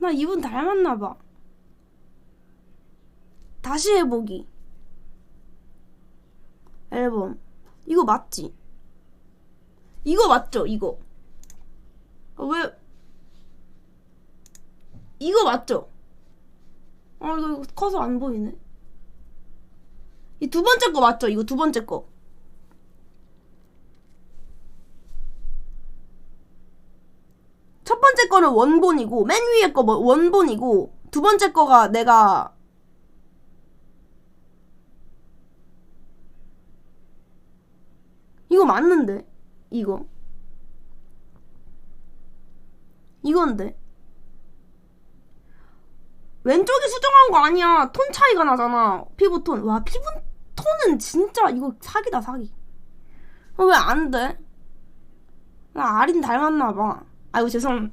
나 이분 닮았나봐. 다시 해보기. 앨범. 이거 맞지? 이거 맞죠? 이거. 아, 왜? 이거 맞죠? 아, 이거, 커서 안 보이네. 이 두 번째 거 맞죠? 이거 두 번째 거. 번째 거는 원본이고, 맨 위에 거 뭐- 원본이고, 두 번째 거가 내가 이거 맞는데? 이거. 이건데. 왼쪽이 수정한 거 아니야. 톤 차이가 나잖아. 피부톤. 와, 피부톤은 진짜 이거 사기다, 사기. 왜 안 돼? 나 아린 닮았나 봐. 아이고, 죄송.